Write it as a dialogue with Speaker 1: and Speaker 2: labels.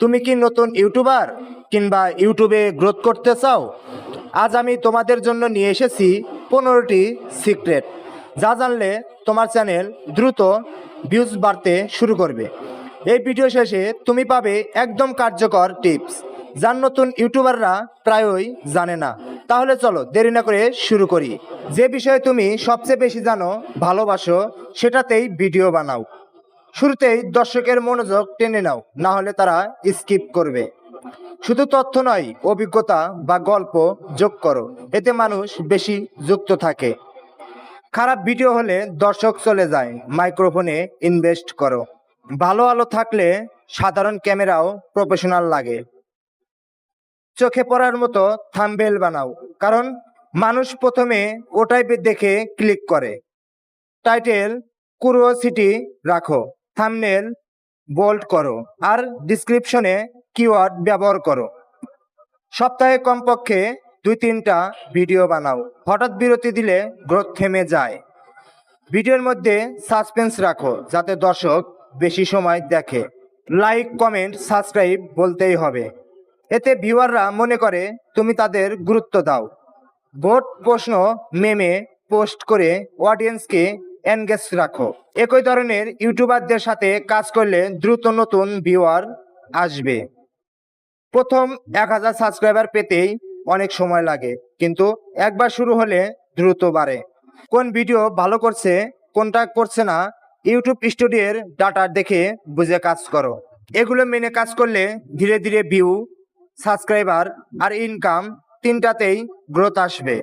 Speaker 1: তুমি কি নতুন ইউটিউবার কিংবা ইউটিউবে গ্রোথ করতে চাও? আজ আমি তোমাদের জন্য নিয়ে এসেছি পনেরোটি সিক্রেট। যা জানলে তোমার চ্যানেল দ্রুত ভিউজ বাড়তে শুরু করবে। এই ভিডিও শেষে তুমি পাবে একদম কার্যকর টিপস যার নতুন ইউটিউবাররা প্রায়ই জানে না। তাহলে চলো দেরি না করে শুরু করি। যে বিষয়ে তুমি সবচেয়ে বেশি জানো, ভালোবাসো, সেটাতেই ভিডিও বানাও। শুরুতেই দর্শকের মনোযোগ টেনে নাও, না হলে তারা স্কিপ করবে। শুধু তথ্য নয়, অভিজ্ঞতা বা গল্প যোগ করো, এতে মানুষ বেশি যুক্ত থাকে। খারাপ ভিডিও হলে দর্শক চলে যায়, মাইক্রোফোনে ইনভেস্ট করো। ভালো আলো থাকলে সাধারণ ক্যামেরাও প্রফেশনাল লাগে। চোখে পড়ার মতো থাম্বেল বানাও, কারণ মানুষ প্রথমে ওটাই দেখে ক্লিক করে। টাইটেল কুরিওসিটি রাখো। থাম্বনেল বোল্ড করো আর ডিসক্রিপশনে কিওয়ার্ড ব্যবহার করো। সপ্তাহে কমপক্ষে দুই তিনটা ভিডিও বানাও। হঠাৎ বিরতি দিলে গ্রোথ থেমে যায়। ভিডিওর মধ্যে সাসপেন্স রাখো যাতে দর্শক বেশি সময় দেখে। লাইক কমেন্ট সাবস্ক্রাইব বলতেই হবে। এতে ভিউয়াররা মনে করে তুমি তাদের গুরুত্ব দাও। ভোট প্রশ্ন মেমে পোস্ট করে অডিয়েন্সকে এনগেজ রাখো। একই ধরনের ইউটিউবারদের সাথে কাজ করলে দ্রুত নতুন ভিউয়ার আসবে। প্রথম এক হাজার সাবস্ক্রাইবার পেতেই অনেক সময় লাগে, কিন্তু একবার শুরু হলে দ্রুত বাড়ে। কোন ভিডিও ভালো করছে, কোনটা করছে না, ইউটিউব স্টুডিওর ডাটা দেখে বুঝে কাজ করো। এগুলো মেনে কাজ করলে ধীরে ধীরে ভিউ, সাবস্ক্রাইবার আর ইনকাম তিনটাতেই গ্রোথ আসবে।